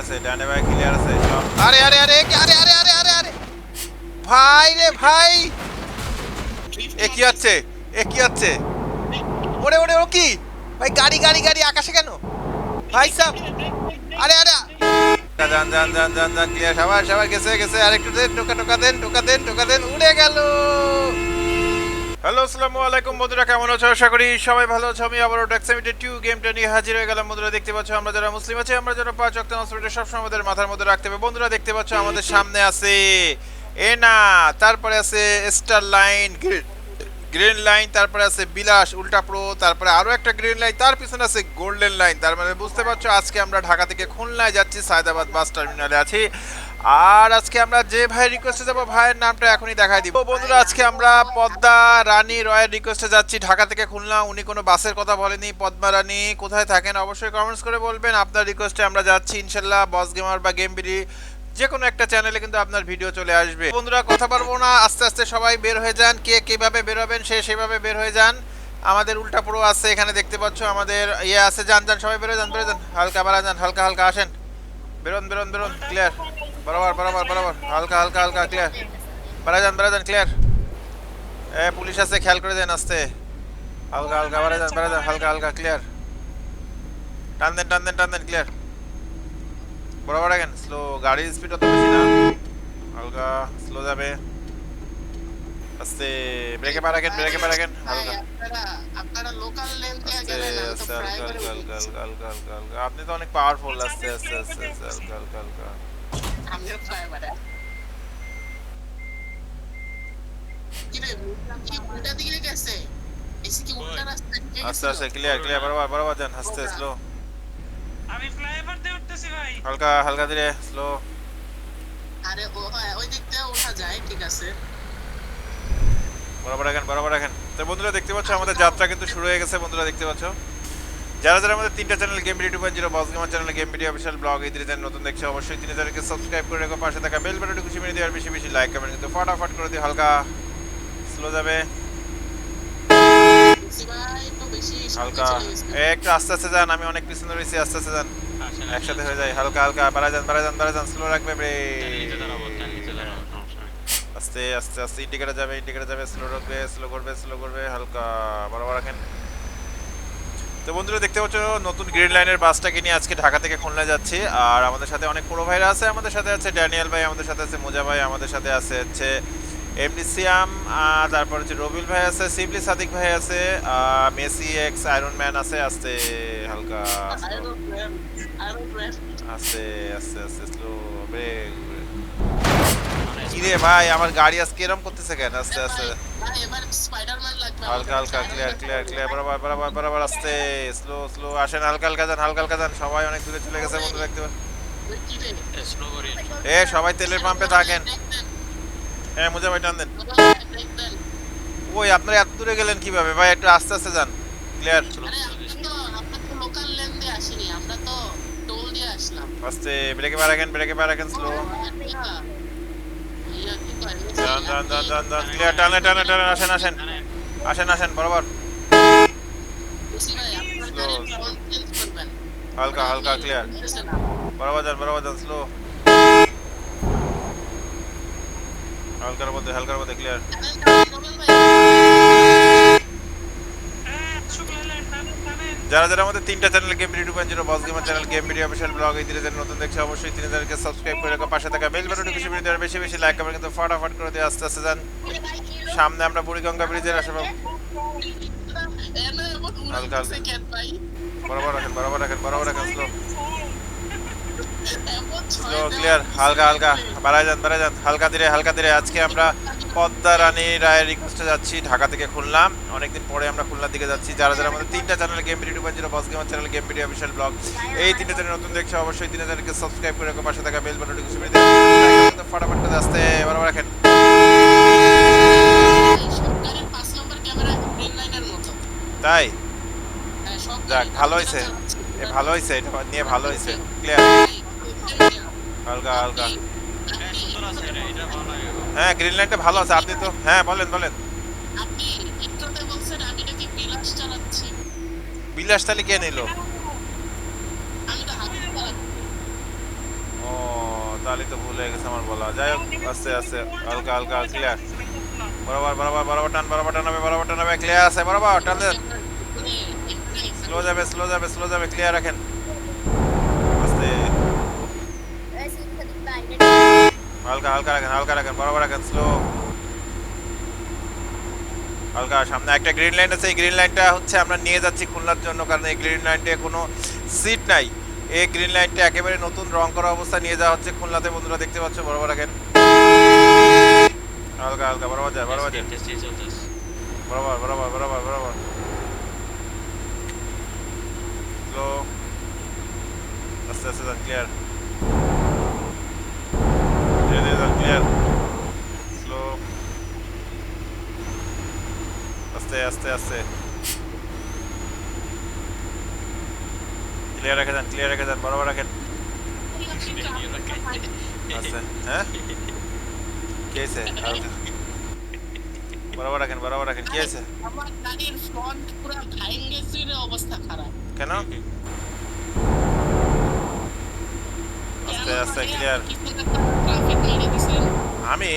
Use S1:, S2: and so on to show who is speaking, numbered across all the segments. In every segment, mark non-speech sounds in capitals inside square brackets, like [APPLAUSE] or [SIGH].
S1: আছে ডানে ভাই ক্লিয়ার আছে সব। আরে আরে আরে আরে আরে আরে আরে আরে ভাই রে ভাই। এ কি হচ্ছে? এ কি হচ্ছে? ওরে ওরে ও কি? ভাই গাড়ি গাড়ি গাড়ি আকাশে কেন? ভাই সাহ আরে আরে যান যান ক্লিয়ার সবাই সবাই গেছে গেছে। আরেকটু দেন টোকা টোকা দেন টোকা দেন টোকা দেন। উড়ে গেল। হ্যালো, আসসালামু আলাইকুম বন্ধুরা, কেমন আছো? আশা করি সবাই ভালো আছো। আমি আবারও ট্যাক্সিমিটে টু গেমটা নিয়ে হাজির হয়ে গেলাম। বন্ধুরা, দেখতে পাচ্ছ আমরা যারা মুসলিম আছি, আমরা যারা পাঁচ অক্ট হসপিটাল সবসময় আমাদের মাথার মধ্যে রাখতে হবে। বন্ধুরা, দেখতে পাচ্ছ আমাদের সামনে আছে এনা তারপরে আছে স্টার লাইন গ্রিন লাইন তারপরে আছে বিলাস উল্টা প্রো তারপরে আরও একটা গ্রিন লাইন তার পিছনে আছে গোল্ডেন লাইন তার মানে বুঝতে পারছ, আজকে আমরা ঢাকা থেকে খুলনায় যাচ্ছি, সায়দাবাদ বাস টার্মিনালে আছি। আর আজকে আমরা যে ভাই রিকোয়েস্টে যাব, ভাইয়ের নামটা এখনই দেখাই দিব। বন্ধুরা, আজকে আমরা পদ্মা রানী রয়ের রিকোয়েস্টে যাচ্ছি ঢাকা থেকে খুলনা। উনি কোনো বাসের কথা বলেনি। পদ্মা রানী, কোথায় থাকেন অবশ্যই কমেন্টস করে বলবেন। আপনার রিকোয়েস্টে আমরা যাচ্ছি, ইনশাল্লাহ বস গেমার বা গেমবিডি যে কোনো একটা চ্যানেলে কিন্তু আপনার ভিডিও চলে আসবে। বন্ধুরা, কথা পারব না। আস্তে আস্তে সবাই বের হয়ে যান। কে কীভাবে বেরোবেন, সে সেভাবে বের হয়ে যান। আমাদের উল্টা পুরো আছে, এখানে দেখতে পাচ্ছ আমাদের ইয়ে আছে। যান যান, সবাই বেরো যান বেরো যান। হালকা বাড়া যান, হালকা হালকা আসেন। বেরোন বেরোন বেরোন ক্লিয়ার বরাবর বরাবর বরাবর। হালকা হালকা হালকা ক্লিয়ার বাড়া যান বাড়া যান ক্লিয়ার এ, পুলিশ আছে, খেয়াল করে দেন আস্তে। হালকা হালকা বাড়া যান বাড়া যান হালকা হালকা ক্লিয়ার টান দেন টান দেন টান দেন ক্লিয়ার বরাবর আগেন স্লো গাড়ির স্পিড অত বেশি না। হালকা স্লো যাবে। আস্তে ব্রেকে পা রাখেন ব্রেকে পা রাখেন হালকা
S2: আপনারা লোকাল লেন দিয়ে
S1: আস্তে
S2: গেলেন আমি তো
S1: আস্তে হালকা
S2: প্রাইমারি
S1: হালকা হালকা হালকা হালকা হালকা আপনি তো অনেক পাওয়ারফুল আস্তে আস্তে আস্তে আস্তে হালকা হালকা হালকা
S2: আমিও প্রাইমারি কি রে কি উল্টা দিকে গেছে এসে কি উল্টা রাস্তা দিয়ে
S1: আস্তে
S2: গেছিল?
S1: আস্তে ক্লিয়ার ক্লিয়ার বরাবর বরাবর যান আস্তে স্লো
S3: আমি ফ্লাইওভার দিয়ে উঠতেছি ভাই
S1: হালকা হালকা ধীরে স্লো
S2: আরে ও হ্যাঁ ওই দিক দিয়ে ওঠা যায় ঠিক আছে
S1: বরাবর রাখেন বরাবর রাখেন। তো বন্ধুরা দেখতে পাচ্ছ আমাদের যাত্রা কিন্তু শুরু হয়ে গেছে বন্ধুরা দেখতে পাচ্ছ। যারা যারা আমাদের তিনটা channel game video two point zero channel game video official blog এই চ্যানেল নতুন দেখছে অবশ্যই তিন সাবস্ক্রাইব করে রেখো পাশে থাকা বেল বাটনটি খুশি মেরে দিয়ে আর বেশি বেশি লাইক কমেন্ট কিন্তু ফটাফট করে দিয়ে হালকা স্লো যাবে। হালকা একটু আস্তে আস্তে যান আমি অনেক পিছনে রয়েছি আস্তে আস্তে যান। একসাথে হয়ে যায় হালকা হালকা বাড়া যান বাড়া যান বাড়া যান স্লো রাখবে ব্রেক আস্তে আস্তে আস্তে ইন্ডিকেটর যাবে ইন্ডিকেটর যাবে স্লো রাখবে স্লো করবে স্লো করবে হালকা বরাবর রাখেন তো বন্ধুরা দেখতে পাচ্ছ নতুন গ্রিন লাইনের বাসটাকে নিয়ে আজকে ঢাকা থেকে খুলনা যাচ্ছি। আর আমাদের সাথে অনেক পুরো ভাইরা আছে আমাদের সাথে আছে ড্যানিয়েল ভাই আমাদের সাথে আছে মোজা ভাই আমাদের সাথে আছে হচ্ছে এমডি সিয়াম তারপর হচ্ছে রবিল ভাই আছে সিবলি সাদিক ভাই আছে মেসি এক্স আয়রন ম্যান আছে আস্তে হালকা আস্তে আস্তে আস্তে স্লো ব্রেক। কিরে ভাই আমার গাড়ি আজকে এরম করতেছে কেন? আস্তে আস্তে। হালকা হালকা ক্লিয়ার ক্লিয়ার ক্লিয়ার বরাবর বরাবর বরাবর আস্তে স্লো স্লো আসেন হালকা হালকা যান হালকা হালকা যান। সবাই অনেক দূরে চলে গেছে বন্ধু দেখতে এ সবাই তেলের পাম্পে থাকেন। হ্যাঁ মুজা ভাই টান দেন। ওই আপনারা এত দূরে গেলেন কীভাবে? ভাই একটু আস্তে আস্তে যান। ক্লিয়ার
S2: আরে আমরা তো লোকাল লেন দিয়ে আসিনি আমরা তো টোল দিয়ে আসলাম।
S1: আস্তে ব্রেকে পা রাখেন ব্রেকে পা রাখেন স্লো যান যান যান যান যান ক্লিয়ার টানে টানে টানে আসেন আসেন। আসেন আসেন বরাবর। হালকা হালকা ক্লিয়ার? বরাবর যান বরাবর যান স্লো হালকার মধ্যে হালকার মধ্যে ক্লিয়ার
S2: রবেল ভাই
S3: হ্যাঁ শুক্লালে টানেন টানেন
S1: যারা যারা আমাদের তিনটা channel game video two point boss gamer channel game video official blog এই তিনটা নতুন দেখছে অবশ্যই তিন চ্যানেলকে সাবস্ক্রাইব করে রাখো পাশে থাকা বেল বাটনটি বেশি বেশি বেশি বেশি লাইক করবেন কিন্তু ফটাফট করে দিয়ে আস্তে আস্তে যান। সামনে আমরা বুড়িগঙ্গা ব্রিজের আশেপাশে হালকা, হালকা। বরাবর রাখেন বরাবর রাখেন বরাবর রাখেন স্লো স্লো ক্লিয়ার হালকা হালকা। বাড়ায় যান বাড়ায় যান হালকা ধীরে হালকা ধীরে। আজকে আমরা পদ্মা রানী রায়ের রিকোয়েস্টে যাচ্ছি ঢাকা থেকে খুলনা অনেকদিন পরে আমরা খুলনার দিকে যাচ্ছি। যারা যারা আমাদের তিনটা channel game video two zero boss gamer channel game video official blog এই তিনটা চ্যানেল নতুন দেখছ অবশ্যই। তিনটা চ্যানেলকে সাবস্ক্রাইব করে রাখো পাশে থাকা বেল বাটনটি খুশি করে দিন ফটাফট করে আসতে বরাবর রাখেন।
S2: সরকারের পাঁচ নম্বর ক্যামেরা গ্রিন লাইনের মতো।
S1: তাই?
S2: হ্যাঁ,
S1: যাক ভালো হয়েছে এ ভালো হয়েছে এটা নিয়ে ভালো হয়েছে ক্লিয়ার হালকা হালকা। হ্যাঁ গ্রিন লাইনটা ভালো আছে আপনি তো হ্যাঁ বলেন বলেন।
S2: আপনি একটুতে বলছেন আমি নাকি বিলাস চালাচ্ছি।
S1: বিলাস তাহলে কে নিল?
S2: আমি তো হাতে চালাচ্ছি
S1: তাহলে তো ভুল হয়ে গেছে আমার বলা। যাই হোক আস্তে আস্তে হালকা হালকা ক্লিয়ার বরাবর বরাবর বরাবর টান বরাবর টান হবে বরাবর টান হবে ক্লিয়ার আছে বরাবর টান দেন। স্লো যাবে স্লো যাবে স্লো যাবে ক্লিয়ার রাখেন আস্তে হালকা হালকা রাখেন হালকা রাখেন বরাবর রাখেন স্লো হালকা সামনে একটা গ্রিন লাইন আছে এই গ্রিন লাইনটা হচ্ছে আমরা নিয়ে যাচ্ছি খুলনার জন্য কারণ এই গ্রিন লাইনটা কোনো সিট নাই। এই গ্রিন লাইনটা একেবারে নতুন রং করা অবস্থা নিয়ে যাওয়া হচ্ছে খুলনাতে বন্ধুরা দেখতে পাচ্ছ বরাবর রাখেন। হালকা হালকা বরাবর যায় বরাবর যায়। বরাবর বরাবর বরাবর বরাবর। স্লো আস্তে আস্তে ক্লিয়ার ধীরে ধীরে যান ক্লিয়ার স্লো আস্তে আস্তে আস্তে ক্লিয়ার রেখে যান ক্লিয়ার রেখে যান বরাবর রাখেন আস্তে হ্যাঁ কি হয়েছে হালকা বরাবর রাখেন বরাবর রাখেন কি হয়েছে
S2: আমার গাড়ির ফ্রন্ট পুরো ভাইং গেছে রে,
S1: আমি।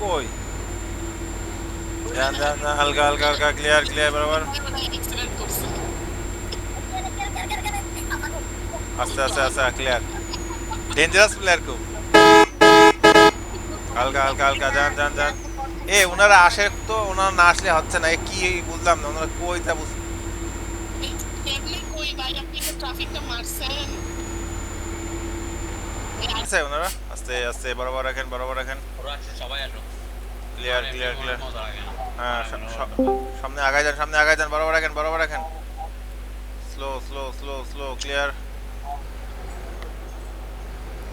S1: কই হালকা হালকা হালকা ক্লিয়ার ক্লিয়ার বরাবর। আস্তে আস্তে আস্তে ক্লিয়ার ডেঞ্জারাস প্লেয়ার খুব। হালকা হালকা হালকা যান যান যান। এ ওনারা আসে তো ওনারা না আসলে হচ্ছে না। এ কি বুঝলাম না ওনারা কই তা বুঝ
S2: এই কই ভাই, আপনি তো traffic মারছেন।
S1: আছে ওনারা? আস্তে আস্তে বরাবর রাখেন বরাবর রাখেন। ক্লিয়ার
S4: মানে
S1: ক্লিয়ার ক্লিয়ার। হ্যাঁ
S4: মানে
S1: সামনে আগায় যান সামনে আগায় যান বরাবর রাখেন বরাবর রাখেন। Slow slow slow slow clear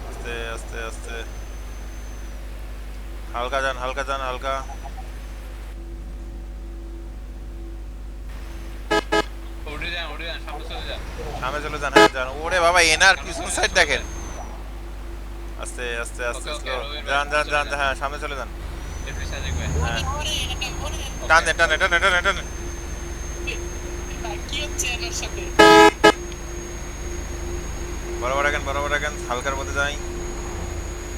S1: আস্তে আস্তে আস্তে। হালকা যান হালকা যান হালকা।
S4: উঠে যান উঠে যান সামনে চলে যান।
S1: সামনে চলে যান হ্যাঁ যান। ওরে বাবা এনার পিছন সাইড দেখেন? আস্তে আস্তে আস্তে যান যান যান। হ্যাঁ সামনে চলে যান। হ্যাঁ। টান দেন টান টান টান টান
S2: সাথে?
S1: বরাবর রাখেন বরাবর রাখেন হালকার মধ্যে যাই।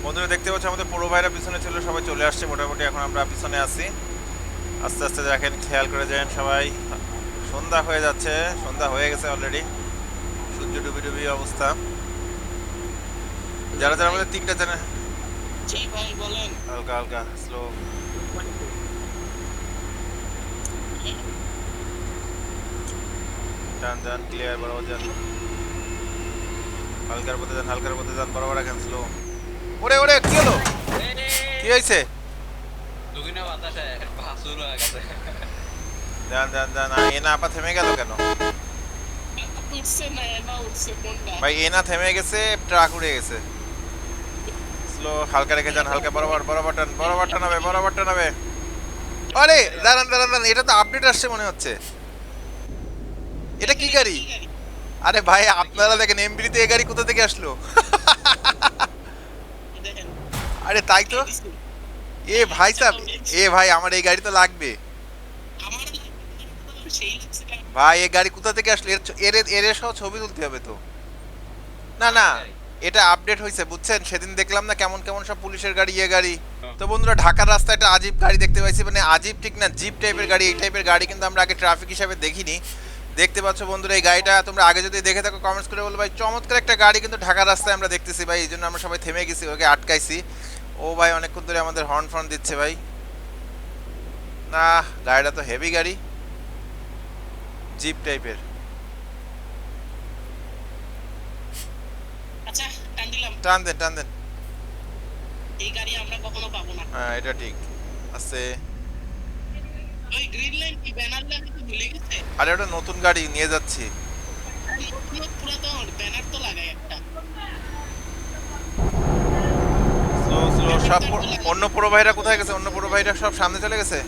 S1: বন্ধুরা দেখতে পাচ্ছ আমাদের পুরো ভাইরা পিছনে ছিল সবাই চলে আসছে মোটামুটি এখন আমরা পিছনে আছি। আস্তে আস্তে দেখেন খেয়াল করে যান সবাই। সন্ধ্যা হয়ে যাচ্ছে সন্ধ্যা হয়ে গেছে অলরেডি সূর্য ডুবি ডুবি অবস্থা। যারা যারা আমাদের তিনটা চ্যানেল
S2: জি ভাই, বলেন।
S1: হালকা হালকা স্লো টান যান ক্লিয়ার বরাবর যান। হালকার মধ্যে যান হালকার মধ্যে যান বরাবর রাখেন স্লো ওরে ওরে কি হলো? কি হয়েছে?
S4: বাতাসে ভাসুর হয়ে গেছে।
S1: যান আ, এনা আপা থেমে গেল কেন? ভাই এনা থেমে গেছে ট্রাক উড়ে গেছে। স্লো হালকা রেখে যান, হালকা বরাবর বরাবর টান বরাবর টানাবে বরাবর টানাবে আরে, দাঁড়ান দাঁড়ান দাঁড়ান, এটা তো আপডেট আসছে মনে হচ্ছে। এটা কি গাড়ি? আরে ভাই, আপনারা দেখেন এমবিতে এই গাড়ি কোথা থেকে আসলো? আরে তাই তো? এ ভাই সাহেব এ ভাই, আমার এই গাড়ি তো লাগবে। ভাই এই গাড়ি কোথা থেকে আসলো? এর এর এর সহ ছবি তুলতে হবে তো। না না। এটা আপডেট হয়েছে, বুঝছেন? সেদিন দেখলাম না কেমন কেমন সব পুলিশের গাড়ি ইয়ে গাড়ি। তো বন্ধুরা, ঢাকার রাস্তায় একটা আজীব গাড়ি দেখতে পাইছি মানে আজীব ঠিক না, জিপ টাইপের গাড়ি, এই টাইপের গাড়ি কিন্তু আমরা আগে ট্রাফিক হিসাবে দেখিনি। দেখতে পাচ্ছ বন্ধুরা, এই গাড়িটা তোমরা আগে যদি দেখে থাকো কমেন্টস করে বলো ভাই, চমৎকার একটা গাড়ি কিন্তু ঢাকার রাস্তায় আমরা দেখতেছি ভাই, এই জন্য আমরা সবাই থেমে গেছি, ওকে আটকাইছি। ও ভাই, অনেকক্ষণ ধরে আমাদের হর্ন ফর্ন দিচ্ছে ভাই। না গাড়িটা তো হেভি গাড়ি। জিপ টাইপের
S2: আচ্ছা টান
S1: দেন টান দেন।
S2: এই গাড়ি আমরা কখনো পাবো না।
S1: হ্যাঁ এটা ঠিক। আছে।
S2: ওই গ্রিন লাইন কি ব্যানার লাগাতে ভুলে গেছে?
S1: আরে ওটা নতুন গাড়ি নিয়ে যাচ্ছি।
S2: পুরাতন ব্যানার তো লাগাই একটা।
S1: স্লো স্লো সব অন্য পুরো ভাইরা কোথায় গেছে? অন্য পুরো ভাইরা সব সামনে চলে গেছে?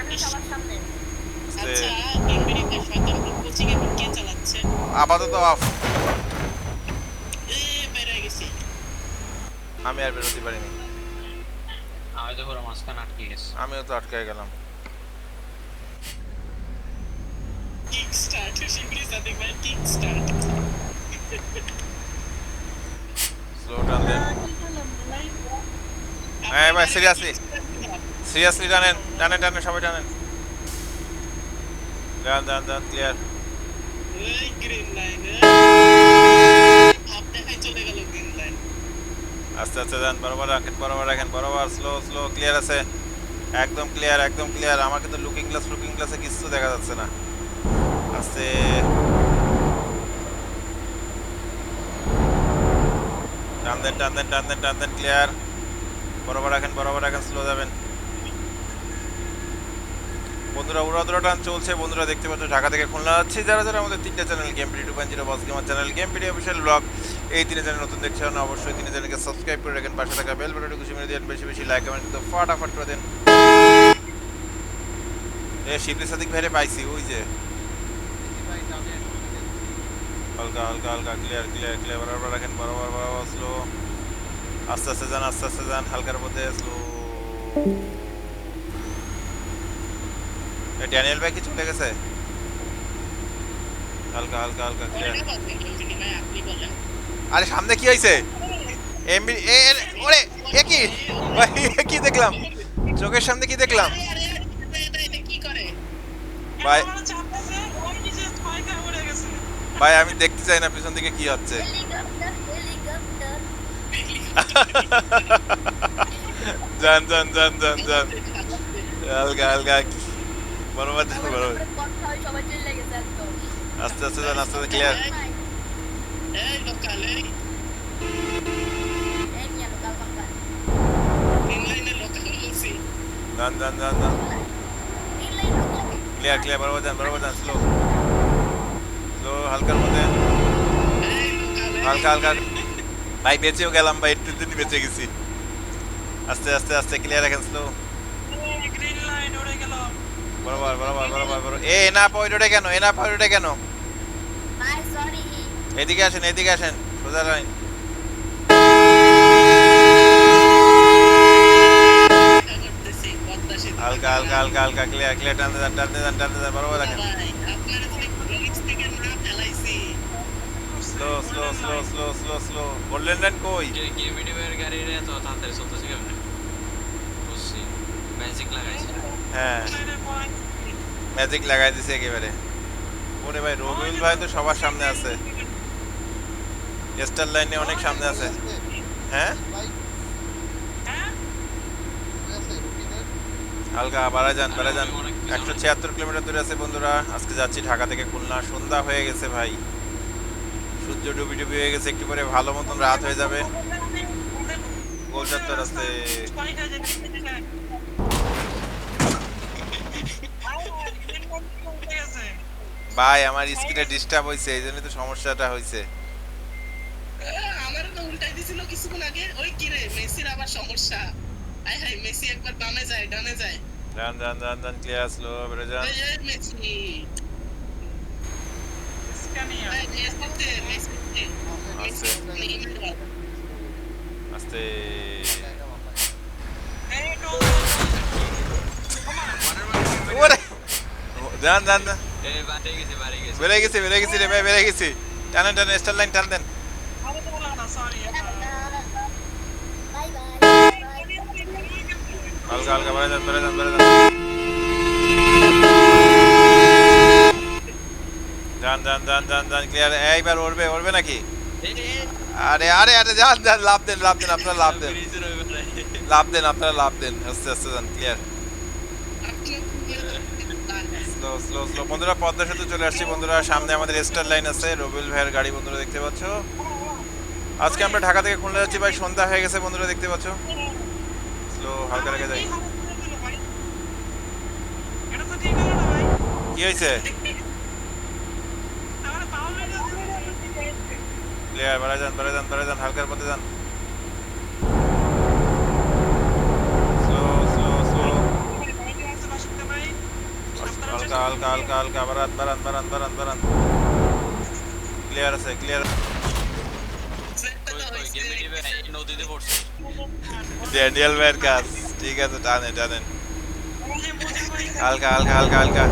S5: আমি সবার সামনে।
S2: আচ্ছা আমেরিকা শয়তান কোচিং এ কে চালাচ্ছে?
S1: আপাতত অফ আমি আর বেরোতে পারিনি।
S4: আমি তো গেছি।
S1: আমিও তো আটকে গেলাম।
S2: Kick start kick start slow হ্যাঁ
S1: ভাই সিরিয়াসলি সিরিয়াসলি জানেন জানেন জানেন সবাই জানেন ডান ডান ডান ক্লিয়ার
S2: এই গ্রিন আপনি চলে গেল
S1: আস্তে আস্তে যান, বরাবর রাখেন বরাবর রাখেন, বরাবর স্লো স্লো ক্লিয়ার আছে। একদম ক্লিয়ার একদম ক্লিয়ার আমার কিন্তু লুকিং গ্লাস লুকিং গ্লাসে কিছু দেখা যাচ্ছে না। আস্তে। টান দেন টান দেন টান দেন টান দেন ক্লিয়ার বরাবর রাখেন বরাবর রাখেন স্লো যাবেন। বন্ধুরা উড়াদুরা টান চলছে। বন্ধুরা, দেখতে পাচ্ছ, ঢাকা থেকে খুলনা যাচ্ছি। যারা যারা আমাদের তিনটা channel game video two point zero boss gamer channel game video official blog এই তিনে চ্যানেল নতুন দেখছেন, অবশ্যই তিনে চ্যানেলকে সাবস্ক্রাইব করে রাখেন। পাশে থাকা বেল বাটনটি খুশি মেরে দেন বেশি বেশি লাইক কমেন্ট কিন্তু ফাটাফাট করে দেন। এ, শিবলি সাদিক ভাইরে পাইছি, ওই যে। হালকা হালকা হালকা ক্লিয়ার ক্লিয়ার ক্লিয়ার বরাবর রাখেন, বরাবর বরাবর স্লো আস্তে আস্তে যান, আস্তে আস্তে যান, হালকার মধ্যে স্লো ড্যানিয়েল ভাই কি চলে গেছে? হালকা হালকা হালকা ক্লিয়ার আরে সামনে কি হয়েছে? এমবি ওরে এ কি? ভাই, এ কি দেখলাম? চোখের সামনে কি দেখলাম?
S2: আরে আরে আরে, এটা এটা কি করে?
S1: ভাই। ভাই আমি দেখতে চাই না পিছন দিকে কি হচ্ছে। যান যান যান যান যান হালকা হালকা। বরাবর যান বরাবর
S5: কথা সবাই চলে গেছে একদম।
S1: আস্তে আস্তে যান আস্তে আস্তে ক্লিয়ার
S2: এই লোকাল এই
S1: যান
S5: এই লাইন লোকাল
S1: ক্লিয়ার ক্লিয়ার বরাবর যান বরাবর যান স্লো স্লো হালকার মধ্যে হালকা হালকা ভাই বেঁচেও গেলাম ভাই একটু দিন বেঁচে গেছি আস্তে আস্তে আস্তে ক্লিয়ার রাখেন স্লো
S3: গ্রিন লাইন উড়ে গেল
S1: বরাবর বরাবর বরাবর বরাবর এ না পয়েন্টে কেন এ না পয়েন্টে কেন
S5: বাই সরি
S1: এদিকে আসেন এদিকে আসেন সোজা লাইন। হালকা হালকা হালকা হালকা ক্লিয়ার ক্লিয়ার টানতে যান টানতে যান টানতে যান বরাবর রাখেন slow slow slow slow slow slow golden line কই?
S4: যে গেম গাড়ির এত তাড়াতাড়ি চলতেছে কেমনে? বুঝছি। ম্যাজিক লাগাইছে।
S1: হ্যাঁ। ম্যাজিক লাগাই দিছে একেবারে। ওরে ভাই রবিউল ভাই তো সবার সামনে আছে। স্টার লাইনে অনেক সামনে আছে। হ্যাঁ? হালকা, বাড়া যান বাড়া যান। একশো ছিয়াত্তর কিলোমিটার দূরে আছে বন্ধুরা। আজকে যাচ্ছি ঢাকা থেকে খুলনা। সন্ধ্যা হয়ে গেছে ভাই। সূর্য ডুবি ডুবি হয়ে গেছে, একটু পরে ভালো মতন রাত হয়ে যাবে। গোল চত্বর আছে। ভাই, আমার স্ক্রিনে ডিস্টার্ব হয়েছে এই জন্যই তো সমস্যাটা হয়েছে
S2: আমার তো উল্টাই দিছিল কিছুক্ষণ আগে ওই কি রে মেসির আবার সমস্যা আয় হায় মেসি একবার বামে যায় ডানে যায়
S1: যান যান যান যান ক্লিয়ার স্লো বেড়ে যান
S2: এই এই মেসি
S3: স্ক্যানিয়া
S2: এই মেসিতে মেসিতে মেসি নেইমার
S1: আস্তে
S3: এই টোল
S1: ওরে যান যান যান
S4: এ বাড়ি গেছে বাড়ি গেছে
S1: বেড়ে গেছি বেড়ে গেছি রে ভাই বেড়ে গেছি টানেন টানেন স্টার লাইন টান দেন
S3: আরে বলা না সরি
S5: বাই বাই
S1: হালকা যান এইবার লাভ দেন লাভ দেন, আপনারা লাভ দেন। ক্লিয়ার বন্ধুরা, পদ্মা সেতু চলে আসছি। বন্ধুরা, সামনে আমাদের স্টার লাইন আছে। রবিউল ভাইয়ের গাড়ি বন্ধুরা দেখতে পাচ্ছ। আজকে আমরা ঢাকা থেকে খুলনা যাচ্ছি। ভাই, সন্ধ্যা হয়ে গেছে বন্ধুরা, দেখতে পাচ্ছ। স্লো হালকা রেখে যাই
S3: এটা তো ঠিক হলো না ভাই
S1: কি হয়েছে
S3: আমার পাওয়ার
S1: ক্লিয়ার বেড়ে যান বেড়ে যান বেড়ে যান হালকার পথে যান স্লো স্লো স্লো হালকা হালকা হালকা হালকা বারান বারান বারান বারান বারান ক্লিয়ার আছে ক্লিয়ার
S4: গেম ভিডিও নদীতে পড়ছে
S1: ড্যানিয়েল ভাইয়ের কাজ ঠিক আছে টানেন টানেন হালকা হালকা হালকা হালকা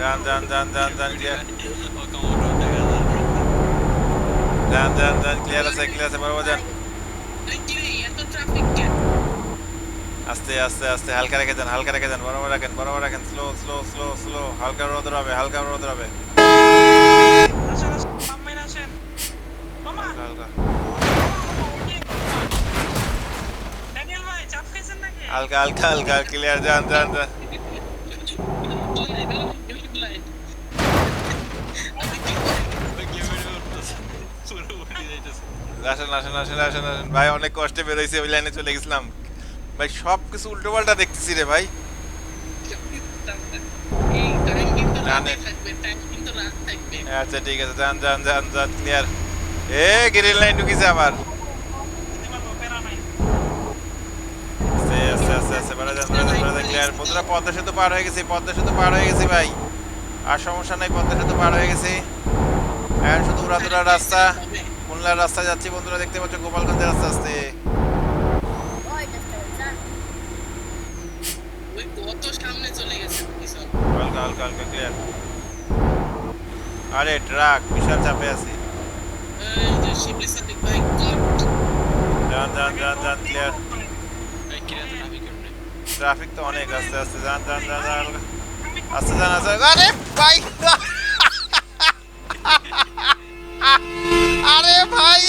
S1: যান যান যান যান যান ক্লিয়ার
S4: ও কমোডর দেখা যায়
S1: যান যান যান ক্লিয়ার আছে ক্লিয়ার আছে বরাবর যান আস্তে আস্তে আস্তে, হালকা রেখে যান হালকা রেখে যান বরাবর রাখেন বরাবর রাখেন স্লো স্লো স্লো স্লো হালকা রোদ হবে, হালকা রোদ হবে। হালকা হালকা। হালকা ক্লিয়ার যান যান যান। আসেন আসেন আসেন আসেন ভাই, অনেক কষ্টে বেরোইছে ওই লাইনে চলে গেছিলাম। ভাই সব কিছু উল্টো পাল্টা দেখতেছি রে ভাই। আচ্ছা ঠিক আছে, যান যান যান যান ক্লিয়ার এ গ্রিন লাইন ঢুকিছে আবার। পদ্মা সেতু পার হয়ে পদ্মা সেতু পার হয়ে গেছি ভাই। আর সমস্যা নাই, পদ্মা সেতু পার হয়ে শুধু রাস্তা রাস্তা যাচ্ছি, বন্ধুরা, দেখতে পাচ্ছ গোপালগঞ্জের রাস্তা আসতে
S5: ওই চেষ্টা করি জান
S2: ওই কত সামনে চলে গেছে পিছন
S1: হালকা হালকা ক্লিয়ার আরে? ট্রাক বিশাল চাপে আছি। যান যান যান যান ক্লিয়ার
S4: ট্রাফিক
S1: তো অনেক আস্তে আস্তে যান যান যান যান। আস্তে যান আস্তে আরে ভাই! [LAUGHS] আরে ভাই!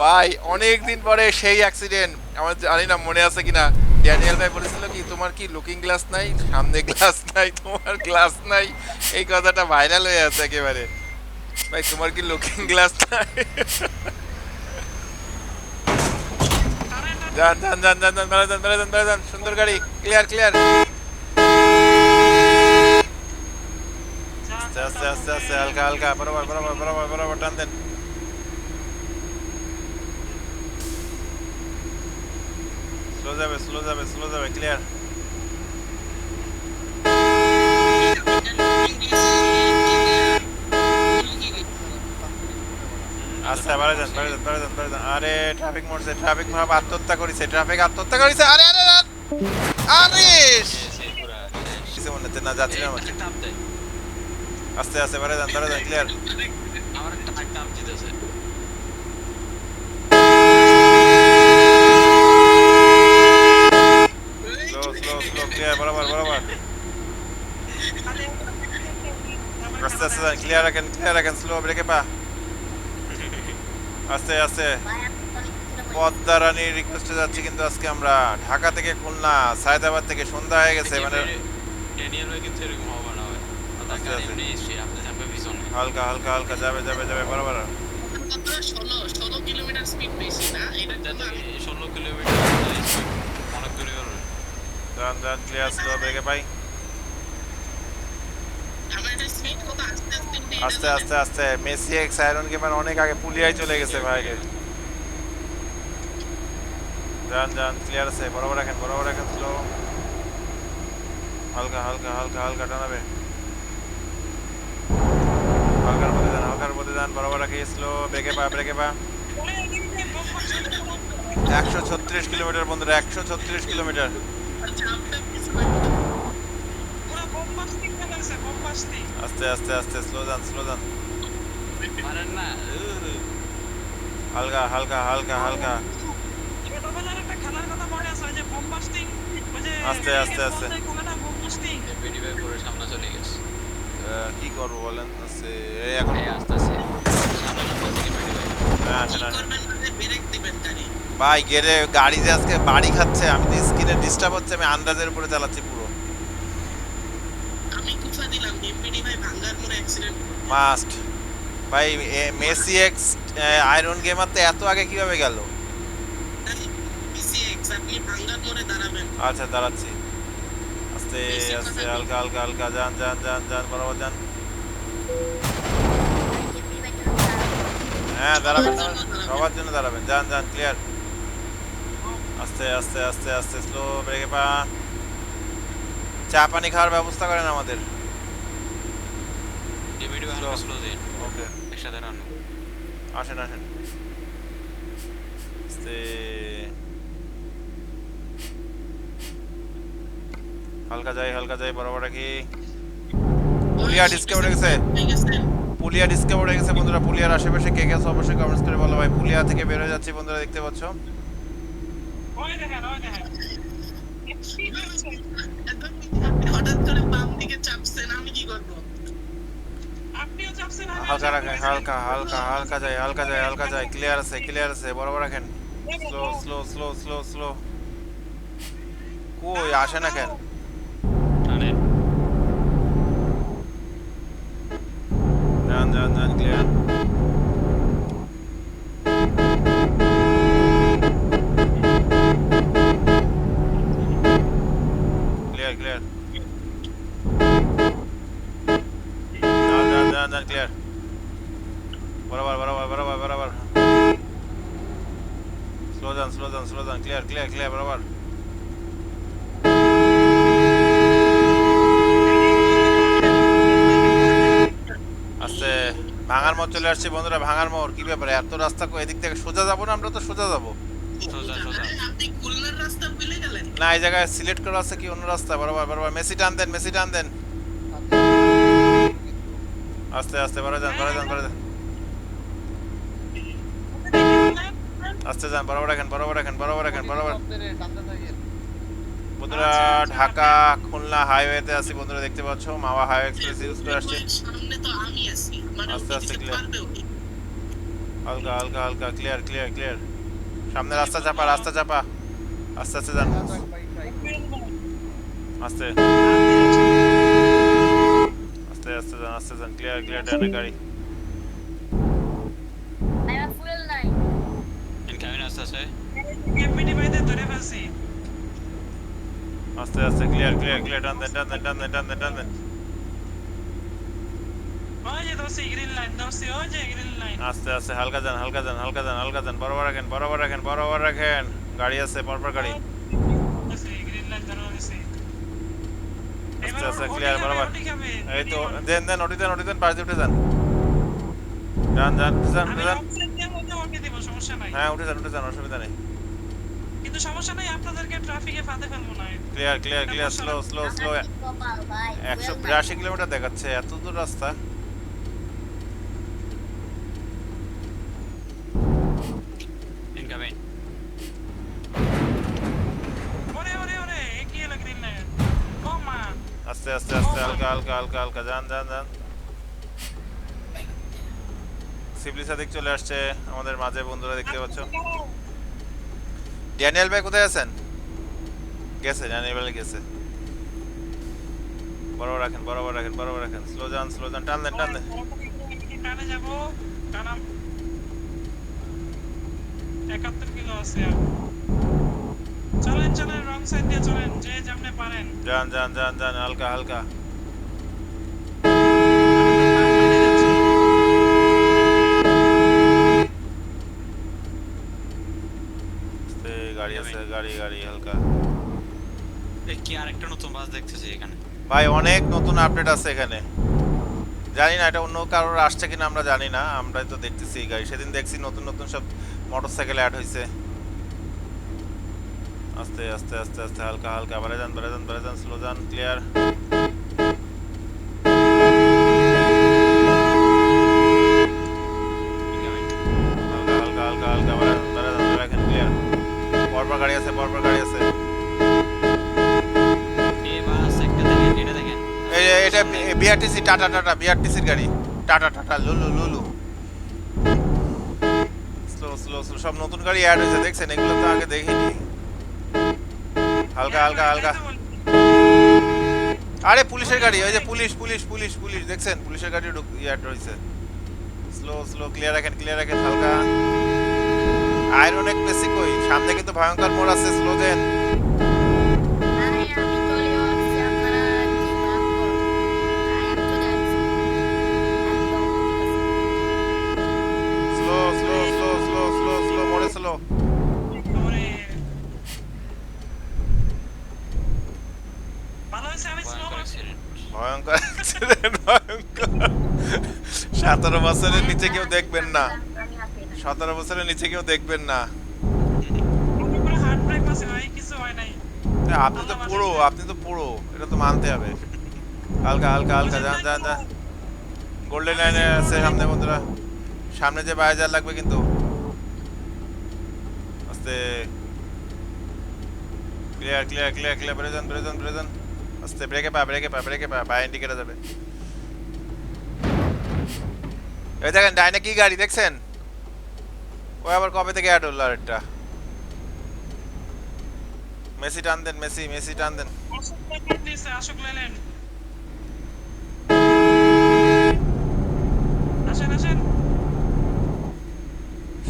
S1: ভাই অনেক দিন পরে সেই অ্যাক্সিডেন্ট আমার জানি না, মনে আছে কিনা? ড্যানিয়েল ভাই বলেছিল কি, তোমার কি লুকিং গ্লাস নাই? সামনে গ্লাস নাই, তোমার গ্লাস নাই? এই কথাটা ভাইরাল হয়ে আছে একেবারে। ভাই, তোমার কি লুকিং গ্লাস নাই? যান যান যান যান যান বেড়ে যান বেড়ে যান যান সুন্দর গাড়ি ক্লিয়ার ক্লিয়ার আস্তে আস্তে আস্তে আস্তে, হালকা হালকা, বরাবর বরাবর বরাবর বরাবর, টান দেন। স্লো যাবে স্লো যাবে স্লো যাবে ক্লিয়ার আচ্ছা বাড়ে যান বাড়ে যান বাড়ে যান বাড়ে যান। আরে ট্রাফিক মরছে ট্রাফিক হয় আত্মহত্যা করেছে ট্রাফিক আত্মহত্যা করেছে। আরে আরে আরে আরে! কিছু মনে হচ্ছে না, যাচ্ছি না আস্তে আস্তে, বাড়ে যান বাড়ে যান ক্লিয়ার
S4: আমার একটা টাপ দিতেছে
S1: স্লো স্লো স্লো ক্লিয়ার বরাবর আস্তে আস্তে ক্লিয়ার রাখেন ক্লিয়ার রাখেন স্লো ব্রেকে পা আস্তে আস্তে। পদ্মা রানীর রিকোয়েস্টে যাচ্ছি কিন্তু আজকে আমরা ঢাকা থেকে খুলনা সায়দাবাদ থেকে সন্ধ্যা হয়ে গেছে মানে হালকা হালকা হালকা যাবে যাবে যাবে বরাবর
S2: ষোলো কিলোমিটার স্পিড বেশি না
S4: ষোলো কিলোমিটার
S1: যান যান ক্লিয়ার স্লো ব্রেকে
S2: কত আস্তে আস্তে
S1: আস্তে মেসি এক্স আয়রন গেমার অনেক আগে পুলিয়ায় চলে গেছে ভাইকে। যান যান ক্লিয়ার আছে, বরাবর রাখেন বরাবর রাখেন স্লো হালকা হালকা হালকা হালকা টানাবে। হালকার মধ্যে যান হালকার মধ্যে যান বরাবর রাখি স্লো ব্রেকে পা ব্রেকে পা একশো ছত্রিশ কিলোমিটার, বন্ধুরা, একশো ছত্রিশ কিলোমিটার। আস্তে আস্তে আস্তে স্লো যান স্লো যান
S4: পারেন না
S1: হালকা হালকা হালকা হালকা।
S3: ছোটবেলার একটা খেলার কথা মনে আছে যে বোম্বাস্টিং ওই যে
S1: আস্তে, আস্তে, আস্তে।
S3: খেলে না বোম্বাস্টিং
S4: বেডি ভাই পুরো সামনে চলে গেছে
S1: আহ, কি করব বলেন? আস্তে, এই এখন।
S4: আস্তে আস্তে। সামনে ভাই
S1: হ্যাঁ,
S2: করবেন? মানে ব্রেক দিবেন জানি।
S1: ভাই গেলে গাড়ি যে আজকে বাড়ি খাচ্ছে আমি তো স্ক্রিনে ডিস্টার্ব হচ্ছে আমি আন্দাজের উপরে চালাচ্ছি পুরো।
S2: আমি কুফা দিলাম? এমপিডি ভাই ভাঙ্গার মোড়ে অ্যাক্সিডেন্ট
S1: মাস্ট ভাই মেসি এক্স আয়রন গেমার তো এত আগে কীভাবে গেল? আচ্ছা দাঁড়াচ্ছি। আস্তে আস্তে হালকা হালকা হালকা যান যান যান যান বরাবর যান? হ্যাঁ। দাঁড়াবেন।
S2: সবার জন্য
S1: দাঁড়াবেন। যান যান ক্লিয়ার আস্তে আস্তে আস্তে আস্তে স্লো ব্রেকে পা। চা পানি খাওয়ার ব্যবস্থা করেন আমাদের।
S4: বেডি স্লো দিন।
S1: ওকে
S4: একসাথে রান
S1: আসেন আসেন। আস্তে। হালকা যাই হালকা যাই বরাবর রাখি পুলিয়া ডিসকাভার
S2: হয়ে গেছে।
S1: পুলিয়া ডিসকাভার হয়ে গেছে বন্ধুরা। পুলিয়ার আশেপাশে কে গেছে অবশ্যই কমেন্টস করে বলো ভাই। পুলিয়া থেকে বের হয়ে যাচ্ছি বন্ধুরা দেখতে পাচ্ছ
S3: ওই দেখেন ওই দেখেন
S2: আপনি হঠাৎ করে বাম দিকে চাপছেন আমি কি করব
S3: আপনিও চাপছেন আমিও
S1: হালকা রাখেন হালকা হালকা হালকা যায় হালকা যায় হালকা যায়। ক্লিয়ার আছে ক্লিয়ার আছে বরাবর রাখেন। Slow slow slow slow slow কই আসে না কেন? যান যান যান ক্লিয়ার বরাবর বরাবর বরাবর বরাবর স্লো যান স্লো যান স্লো যান ক্লিয়ার ক্লিয়ার ক্লিয়ার বরাবর আস্তে ভাঙার মোড় চলে আসছে বন্ধুরা ভাঙার মোড়। কি ব্যাপারে? এত রাস্তা কো- এদিক থেকে সোজা যাব না? আমরা তো সোজা যাব।
S4: সোজা সোজা।
S2: আরে, আপনি খুলনার রাস্তা ভুলে গেলেন?
S1: না এই জায়গায় সিলেক্ট করা আছে কি অন্য রাস্তা? বরাবর বরাবর। মেসি টান দেন মেসি টান দেন। আস্তে আস্তে বড় যান বড় যান বড় যান। আস্তে যান বরাবর রাখেন বরাবর রাখেন বরাবর রাখেন বরাবর। বন্ধুরা ঢাকা খুলনা হাইওয়েতে আছি বন্ধুরা দেখতে পাচ্ছ মাওয়া হাইওয়ে এক্সপ্রেস ইউজ করে আসছে।
S2: সামনে তো আমি আছি মানে
S1: আস্তে আস্তে
S2: উনি।
S1: হালকা হালকা হালকা ক্লিয়ার ক্লিয়ার ক্লিয়ার সামনে রাস্তা চাপা রাস্তা চাপা। আস্তে আস্তে যান। আস্তে। আস্তে আস্তে যান আস্তে যান ক্লিয়ার ক্লিয়ার ডানে গাড়ি।
S3: ধরে ফেলছি।
S1: আস্তে আস্তে ক্লিয়ার ক্লিয়ার ক্লিয়ার টান দেন টান দেন টান দেন টান দেন টান দেন। আস্তে আস্তে হালকা যান হালকা যান হালকা যান হালকা যান বরাবর রাখেন বরাবর রাখেন বরাবর রাখেন। গাড়ি আছে পরপর গাড়ি। আস্তে আস্তে ক্লিয়ার বরাবর। এই তো দেন দেন ওটি দেন ওটি দেন পাশ দিয়ে উঠে যান। যান যান যান যান। হ্যাঁ উঠে যান উঠে যান অসুবিধা নেই।
S3: কিন্তু সমস্যা নাই আপনাদেরকে ট্রাফিকে ফাঁদে ফেলব না।
S1: Clear clear clear slow slow slow
S5: আমার কি কপাল ভাই
S1: একশো
S5: fuel নাই।
S1: বিরাশি কিলোমিটার দেখাচ্ছে এত দূর রাস্তা। আস্তে আস্তে আস্তে হালকা হালকা হালকা হালকা যান যান যান। সিবলি সাদিক চলে আসছে আমাদের মাঝে বন্ধুরা দেখতে পাচ্ছ। ড্যানিয়েল ভাই কোথায় আছেন? গেছে ড্যানিয়েল ভাই গেছে। বরাবর রাখেন বরাবর রাখেন বরাবর রাখেন। স্লো যান স্লো যান টান দেন টান দেন।
S3: টানে যাব টানা একাত্তর কিলো আছে। চলেন চলেন রং সাইড দিয়ে চলেন যে যেমনে পারেন।
S1: যান যান যান যান হালকা হালকা আস্তে, গাড়ি গাড়ি হালকা।
S4: দেখি আরেকটা নতুন বাস দেখতেছি এখানে।
S1: ভাই অনেক নতুন আপডেট আছে এখানে। জানি না এটা অন্য কারোর আসছে কিনা আমরা জানি না। আমরা তো দেখতেছি এই গাড়ি। সেদিন দেখছি নতুন নতুন সব মোটরসাইকেল অ্যাড হয়েছে আস্তে আস্তে আস্তে আস্তে হালকা হালকা। বারে যান বারে যান বাড়ে যান স্লো যান ক্লিয়ার
S4: ইনকামিং
S1: হালকা হালকা হালকা হালকা বাড়ে যান বাড়ে যান বাড়ে রাখেন ক্লিয়ার পরপর গাড়ি আছে পরপর গাড়ি আছে
S4: এই বাস একটা দেখেন এটা দেখেন
S1: এই এই- এটা বিআরটিসি টাটা টাটা বিআরটিসির গাড়ি। টাটা টাটা লুলু লুলু স্লো স্লো স্লো সব নতুন গাড়ি অ্যাড হয়েছে, দেখছেন? এগুলো তো আগে দেখিনি। হালকা হালকা হালকা। আরে, পুলিশের গাড়ি, ওই যে পুলিশ পুলিশ পুলিশ পুলিশ, দেখছেন? পুলিশের গাড়ি অ্যাড হয়েছে। স্লো স্লো ক্লিয়ার রাখেন ক্লিয়ার রাখেন, হালকা। আয়রন এক বেশি কই? সামনে কিন্তু ভয়ঙ্কর মোড় আছে স্লো দেন। সতেরো বছরের নিচে কেউ দেখবেন না। সতেরো বছরের নিচে কেউ দেখবেন না। আপনি তো পুরো, আপনি তো পুরো, এটা তো মানতে হবে। হালকা হালকা হালকা যান যান যান গোল্ডেন লাইনে আছে সামনে বন্ধুরা। সামনে যে বাজার লাগবে কিন্তু। আস্তে। ক্লিয়ার ক্লিয়ার ক্লিয়ার ক্লিয়ার বেরো যান বেরো যান বেরো যান আস্তে ব্রেকে পা ব্রেকে পা ব্রেকে পা বা ইন্ডিকেটর যাবে। এই দেখেন ডাইনে কি গাড়ি দেখছেন? ও আবার কবে থেকে অ্যাড হলো আরেকটা? মেসি টান দেন মেসি মেসি টান দেন।
S3: লেল্যান্ড। আসেন আসেন।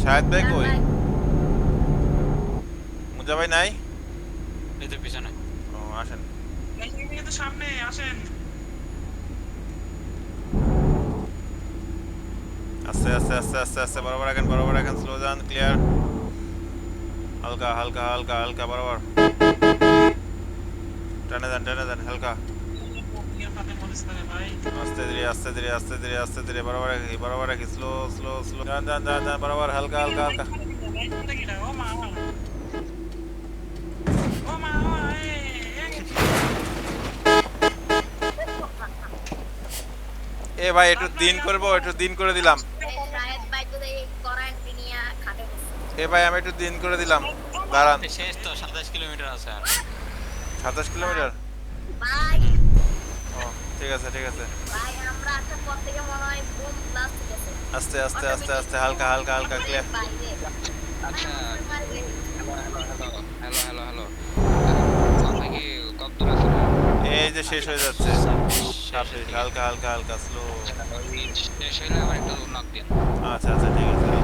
S1: শাহেদ ভাই কই? মুজা ভাই নাই?
S4: এই তো পিছনে।
S1: ও আসেন।
S3: এই যে সামনে আসেন।
S1: আস্তে আস্তে আস্তে আস্তে আস্তে, বরাবর রাখেন বরাবর রাখেন স্লো যান ক্লিয়ার হালকা হালকা হালকা হালকা, বরাবর। টানে যান টানে যান হালকা। আস্তে ধীরে আস্তে ধীরে আস্তে ধীরে আস্তে ধীরে, বরাবর রাখি বরাবর রাখি স্লো স্লো স্লো যান যান যান যান বরাবর, হালকা হালকা হালকা।
S3: এ
S1: ভাই, একটু দিন করব, একটু দিন করে দিলাম
S5: এই শাহেদ ভাই তো এই করেন্ট নিয়ে খাটে বসে।
S1: এ ভাই আমি একটু দিন করে দিলাম। দাঁড়ান।
S4: শেষ তো সাতাশ কিলোমিটার আছে আর।
S1: সাতাশ কিলোমিটার?
S5: ভাই
S1: ও ঠিক আছে ঠিক আছে।
S5: ভাই আমরা আসার পর থেকে মনে হয় বুম ব্লাস্ট গেছে
S1: আস্তে আস্তে আস্তে আস্তে হালকা হালকা হালকা ক্লিয়ার
S6: আচ্ছা। Hello hello hello. Hello hello কথা কি কত দূর আছে
S1: এই যে শেষ হয়ে যাচ্ছে। হালকা হালকা হালকা স্লো
S6: শেষ আবার একটু নক দিন।
S1: আচ্ছা আচ্ছা ঠিক আছে।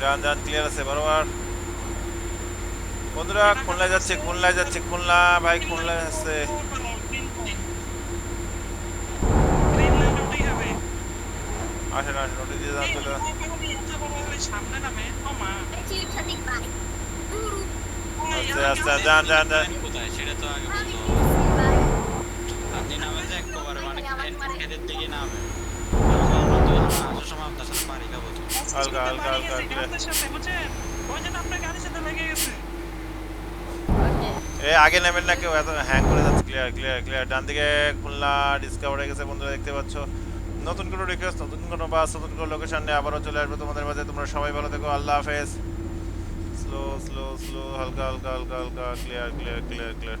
S1: যান যান ক্লিয়ার আছে, বরাবর। বন্ধুরা খুলনায় যাচ্ছে খুলনায় যাচ্ছে, খুলনা, ভাই খুলনায় আছে। আসেন
S4: তো যে একবারে মানে আসার সময় আপনার সাথে পারি খাব, তো
S1: হালকা, হালকা, হালকা,
S3: গেছে।
S1: এ আগে নেবেন না কেউ? এত হ্যাং করে যাচ্ছে ক্লিয়ার ক্লিয়ার ক্লিয়ার ডান দিকে খুলনা ডিসকাভার হয়ে গেছে বন্ধুরা দেখতে পাচ্ছ। নতুন কোনো রিকোয়েস্ট নতুন কোনো বাস নতুন কোনো লোকেশন নিয়ে আবারও চলে আসবে তোমাদের মাঝে। তোমরা সবাই ভালো থেকো আল্লাহ হাফেজ। স্লো স্লো স্লো হালকা হালকা হালকা হালকা ক্লিয়ার ক্লিয়ার ক্লিয়ার ক্লিয়ার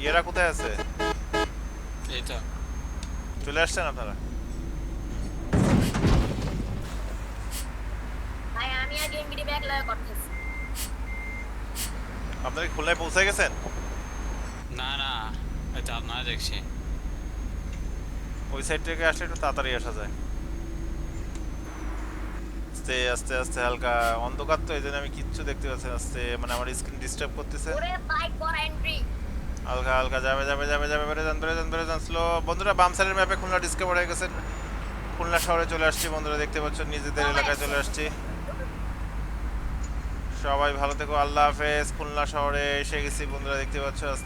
S1: ইয়েরা কোথায় আছে?
S4: তো
S1: চলে আসছেন আপনারা? আপনারা কি খুলনায় পৌঁছে গেছেন?
S4: না না তো আপনারা দেখছি।
S1: ওই সাইড থেকে আসলে একটু তাড়াতাড়ি আসা যায়। আস্তে আস্তে আস্তে হালকা। অন্ধকার তো এই জন্য আমি কিচ্ছু দেখতে পাচ্ছি আস্তে মানে আমার স্ক্রিন ডিস্টার্ব করতেছে।
S5: ওরে বাইক কর এন্ট্রি
S1: হালকা হালকা যাবে যাবে যাবে যাবে বেড়ে যান বেড়ে যান বেড়ে যান। স্লো বন্ধুরা বাম সাইডের ম্যাপে খুলনা ডিসকভার হয়ে গেছেন খুলনা শহরে চলে আসছি বন্ধুরা দেখতে পাচ্ছ নিজেদের এলাকায় চলে আসছি। সবাই ভালো থেকো আল্লাহ হাফেজ। খুলনা শহরে এসে গেছি বন্ধুরা দেখতে পাচ্ছ আস্তে।